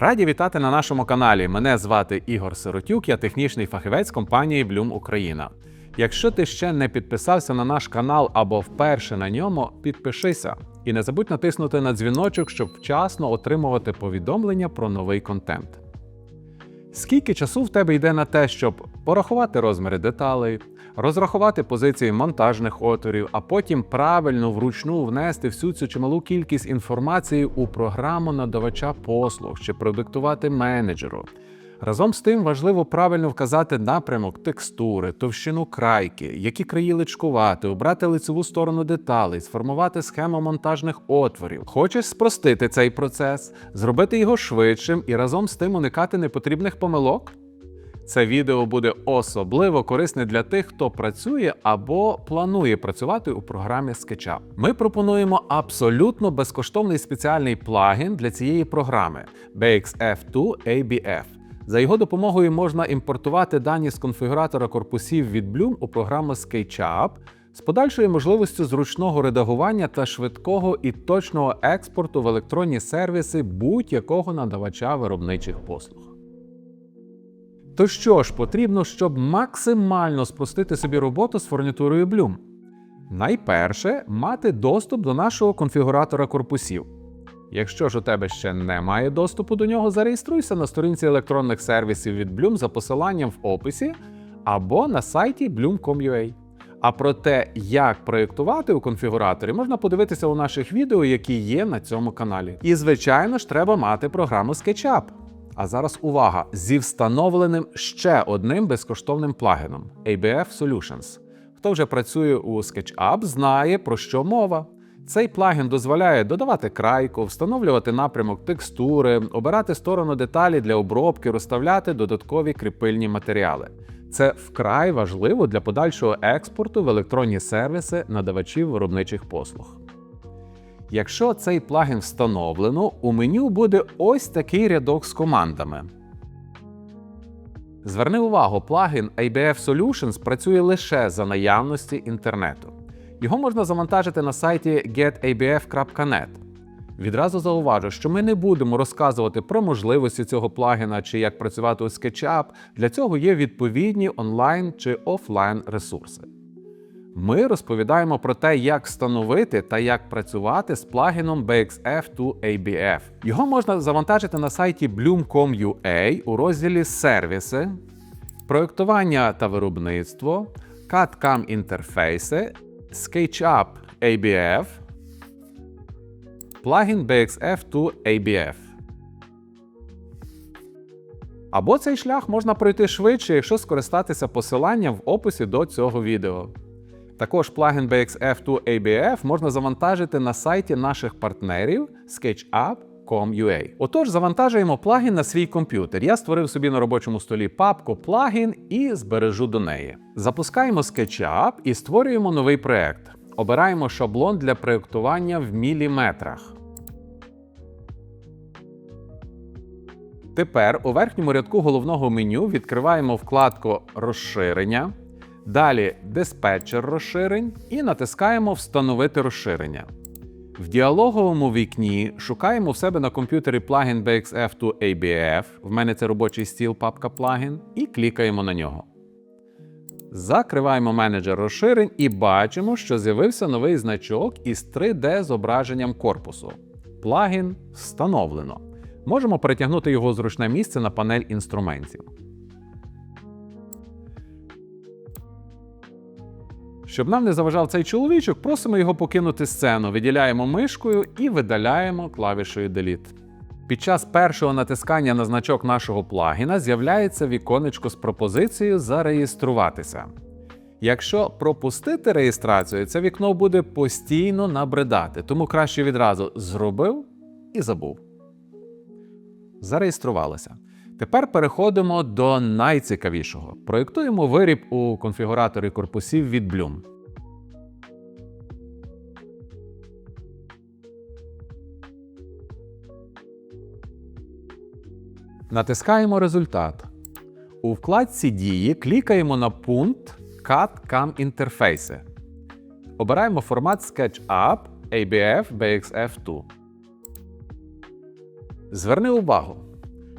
Раді вітати на нашому каналі. Мене звати Ігор Сиротюк, я технічний фахівець компанії Bloom Україна. Якщо ти ще не підписався на наш канал або вперше на ньому, підпишися і не забудь натиснути на дзвіночок, щоб вчасно отримувати повідомлення про новий контент. Скільки часу в тебе йде на те, щоб порахувати розміри деталей, розрахувати позиції монтажних отворів, а потім правильно вручну внести всю цю чималу кількість інформації у програму надавача послуг чи продиктувати менеджеру. Разом з тим важливо правильно вказати напрямок текстури, товщину крайки, які краї личкувати, обрати лицеву сторону деталей, сформувати схему монтажних отворів. Хочеш спростити цей процес, зробити його швидшим і разом з тим уникати непотрібних помилок? Це відео буде особливо корисне для тих, хто працює або планує працювати у програмі SketchUp. Ми пропонуємо абсолютно безкоштовний спеціальний плагін для цієї програми BXF2 ABF. За його допомогою можна імпортувати дані з конфігуратора корпусів від Bloom у програму SketchUp з подальшою можливістю зручного редагування та швидкого і точного експорту в електронні сервіси будь-якого надавача виробничих послуг. То що ж потрібно, щоб максимально спростити собі роботу з фурнітурою Bloom? Найперше мати доступ до нашого конфігуратора корпусів. Якщо ж у тебе ще немає доступу до нього, зареєструйся на сторінці електронних сервісів від Bloom за посиланням в описі або на сайті bloom.com.ua. А про те, як проєктувати у конфігураторі, можна подивитися у наших відео, які є на цьому каналі. І, звичайно ж, треба мати програму SketchUp. А зараз увага! Зі встановленим ще одним безкоштовним плагіном ABF Solutions. Хто вже працює у SketchUp, знає про що мова. Цей плагін дозволяє додавати крайку, встановлювати напрямок текстури, обирати сторону деталі для обробки, розставляти додаткові кріпильні матеріали. Це вкрай важливо для подальшого експорту в електронні сервіси надавачів виробничих послуг. Якщо цей плагін встановлено, у меню буде ось такий рядок з командами. Зверни увагу, плагін ABF Solutions працює лише за наявності інтернету. Його можна завантажити на сайті getabf.net. Відразу зауважу, що ми не будемо розказувати про можливості цього плагіна чи як працювати у SketchUp. Для цього є відповідні онлайн чи офлайн ресурси. Ми розповідаємо про те, як встановити та як працювати з плагіном BXF2ABF. Його можна завантажити на сайті bloom.com.ua у розділі Сервіси, проєктування та виробництво, CAD-CAM інтерфейси, SketchUp ABF, плагін BXF2ABF. Або цей шлях можна пройти швидше, якщо скористатися посиланням в описі до цього відео. Також плагін BXF2ABF можна завантажити на сайті наших партнерів SketchUp.com.ua. Отож, завантажуємо плагін на свій комп'ютер. Я створив собі на робочому столі папку плагін і збережу до неї. Запускаємо SketchUp і створюємо новий проект. Обираємо шаблон для проєктування в міліметрах. Тепер у верхньому рядку головного меню відкриваємо вкладку Розширення. Далі диспетчер розширень і натискаємо Встановити розширення. В діалоговому вікні шукаємо в себе на комп'ютері плагін BXF2ABF. В мене це робочий стіл папка плагін, і клікаємо на нього. Закриваємо менеджер розширень і бачимо, що з'явився новий значок із 3D зображенням корпусу. Плагін встановлено. Можемо перетягнути його зручне місце на панель інструментів. Щоб нам не заважав цей чоловічок, просимо його покинути сцену, виділяємо мишкою і видаляємо клавішою Delete. Під час першого натискання на значок нашого плагіна з'являється віконечко з пропозицією Зареєструватися. Якщо пропустити реєстрацію, це вікно буде постійно набридати, тому краще відразу зробив і забув. Зареєструвалися. Тепер переходимо до найцікавішого. Проєктуємо виріб у конфігураторі корпусів від Bloom. Натискаємо результат. У вкладці Дії клікаємо на пункт CAD-CAM інтерфейси. Обираємо формат SketchUp ABF BXF2. Зверни увагу.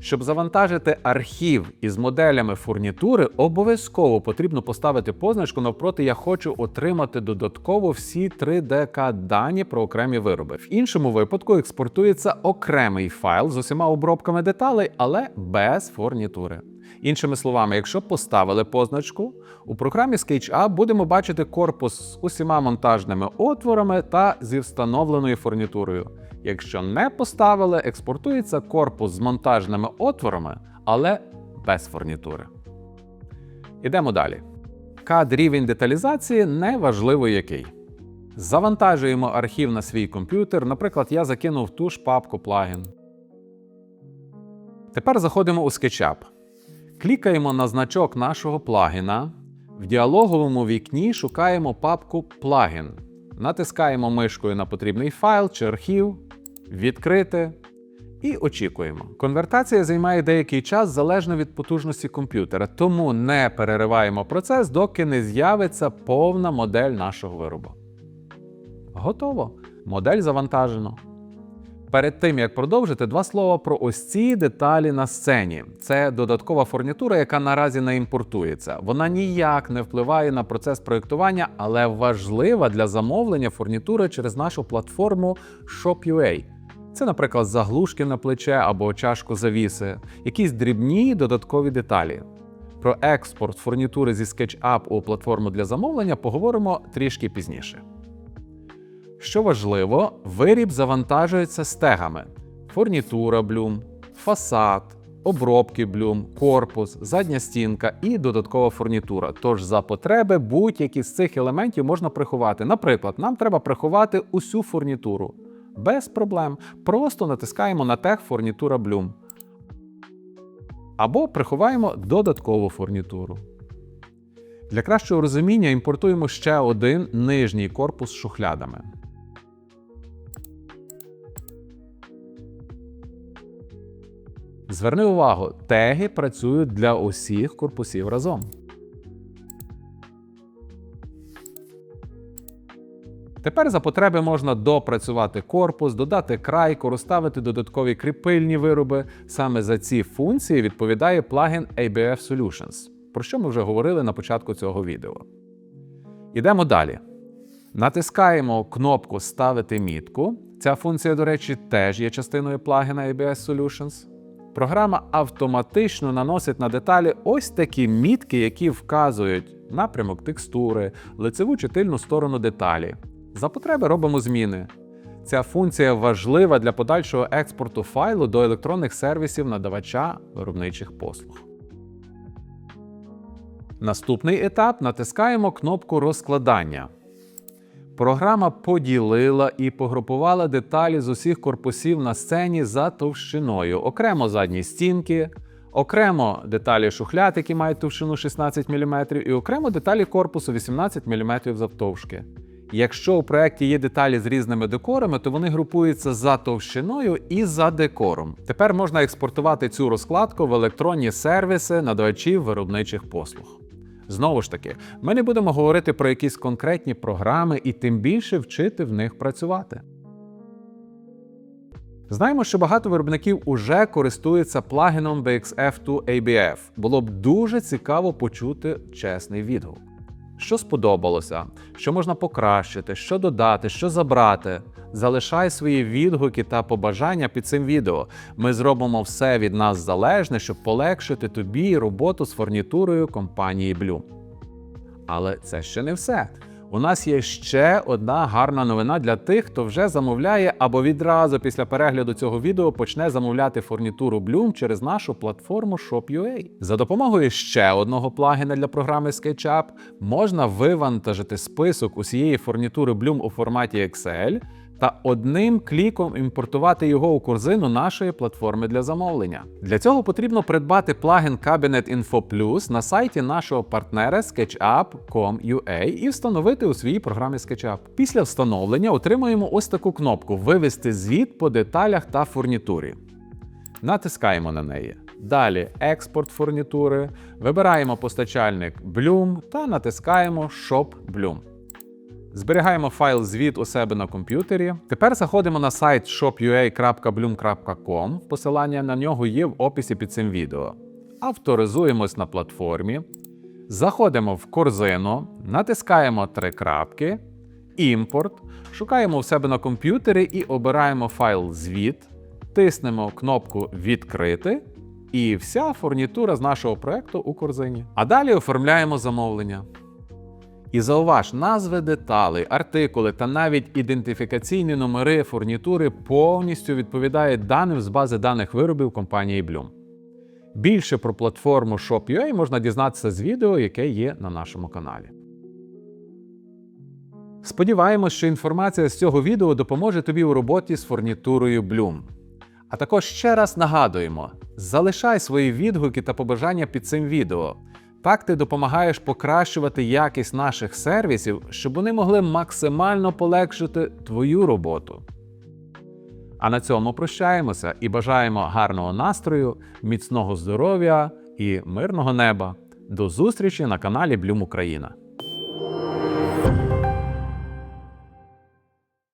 Щоб завантажити архів із моделями фурнітури, обов'язково потрібно поставити позначку навпроти Я хочу отримати додатково всі 3DK дані про окремі вироби. В іншому випадку експортується окремий файл з усіма обробками деталей, але без фурнітури. Іншими словами, якщо поставили позначку, у програмі SketchUp будемо бачити корпус з усіма монтажними отворами та зі встановленою фурнітурою. Якщо не поставили, експортується корпус з монтажними отворами, але без фурнітури. Ідемо далі. CAD рівень деталізації неважливо який. Завантажуємо архів на свій комп'ютер. Наприклад, я закинув ту ж папку плагін. Тепер заходимо у SketchUp. Клікаємо на значок нашого плагіна. В діалоговому вікні шукаємо папку Плагін. Натискаємо мишкою на потрібний файл чи архів, відкрити і очікуємо. Конвертація займає деякий час залежно від потужності комп'ютера, тому не перериваємо процес, доки не з'явиться повна модель нашого виробу. Готово. Модель завантажено. Перед тим як продовжити, два слова про ось ці деталі на сцені. Це додаткова фурнітура, яка наразі не імпортується. Вона ніяк не впливає на процес проєктування, але важлива для замовлення фурнітури через нашу платформу Shop.ua. Це, наприклад, заглушки на плече або чашку завіси, якісь дрібні додаткові деталі. Про експорт фурнітури зі SketchUp у платформу для замовлення поговоримо трішки пізніше. Що важливо, виріб завантажується стегами: фурнітура блюм, фасад, обробки блюм, корпус, задня стінка і додаткова фурнітура. Тож за потреби будь-які з цих елементів можна приховати. Наприклад, нам треба приховати усю фурнітуру. Без проблем. Просто натискаємо на тег фурнітура блюм. Або приховаємо додаткову фурнітуру. Для кращого розуміння імпортуємо ще один нижній корпус з шухлядами. Зверни увагу, теги працюють для усіх корпусів разом. Тепер за потреби можна допрацювати корпус, додати крайку, розставити додаткові кріпильні вироби. Саме за ці функції відповідає плагін ABF Solutions, про що ми вже говорили на початку цього відео. Ідемо далі. Натискаємо кнопку Ставити мітку. Ця функція, до речі, теж є частиною плагіна ABS Solutions. Програма автоматично наносить на деталі ось такі мітки, які вказують напрямок текстури, лицеву чи тильну сторону деталі. За потреби робимо зміни. Ця функція важлива для подальшого експорту файлу до електронних сервісів надавача виробничих послуг. Наступний етап натискаємо кнопку розкладання. Програма поділила і погрупувала деталі з усіх корпусів на сцені за товщиною, окремо задні стінки, окремо деталі шухляд, які мають товщину 16 мм, і окремо деталі корпусу 18 мм завтовшки. Якщо у проєкті є деталі з різними декорами, то вони групуються за товщиною і за декором. Тепер можна експортувати цю розкладку в електронні сервіси надавачів виробничих послуг. Знову ж таки, ми не будемо говорити про якісь конкретні програми і тим більше вчити в них працювати. Знаємо, що багато виробників уже користуються плагіном BXF2 ABF. Було б дуже цікаво почути чесний відгук. Що сподобалося, що можна покращити, що додати, що забрати. Залишай свої відгуки та побажання під цим відео. Ми зробимо все від нас залежне, щоб полегшити тобі роботу з фурнітурою компанії Blue. Але це ще не все. У нас є ще одна гарна новина для тих, хто вже замовляє або відразу після перегляду цього відео почне замовляти фурнітуру Bloom через нашу платформу Shop.ua. За допомогою ще одного плагіна для програми SketchUp можна вивантажити список усієї фурнітури Bloom у форматі Excel та одним кліком імпортувати його у корзину нашої платформи для замовлення. Для цього потрібно придбати плагін Cabinet Info Plus на сайті нашого партнера SketchUp.com.ua і встановити у своїй програмі SketchUp. Після встановлення отримуємо ось таку кнопку Вивести звіт по деталях та фурнітурі. Натискаємо на неї. Далі експорт фурнітури, вибираємо постачальник Bloom та натискаємо Shop Bloom. Зберігаємо файл звіт у себе на комп'ютері. Тепер заходимо на сайт shopua.bloom.com. Посилання на нього є в описі під цим відео. Авторизуємось на платформі. Заходимо в корзину, натискаємо три крапки, імпорт, шукаємо в себе на комп'ютері і обираємо файл звіт, тиснемо кнопку Відкрити, і вся фурнітура з нашого проекту у корзині. А далі оформляємо замовлення. І зауваж, назви деталей, артикули та навіть ідентифікаційні номери фурнітури повністю відповідають даним з бази даних виробів компанії Bloom. Більше про платформу Shop.ua можна дізнатися з відео, яке є на нашому каналі. Сподіваємось, що інформація з цього відео допоможе тобі у роботі з фурнітурою Bloom. А також ще раз нагадуємо: залишай свої відгуки та побажання під цим відео. Так ти допомагаєш покращувати якість наших сервісів, щоб вони могли максимально полегшити твою роботу. А на цьому прощаємося і бажаємо гарного настрою, міцного здоров'я і мирного неба. До зустрічі на каналі Блюм Україна.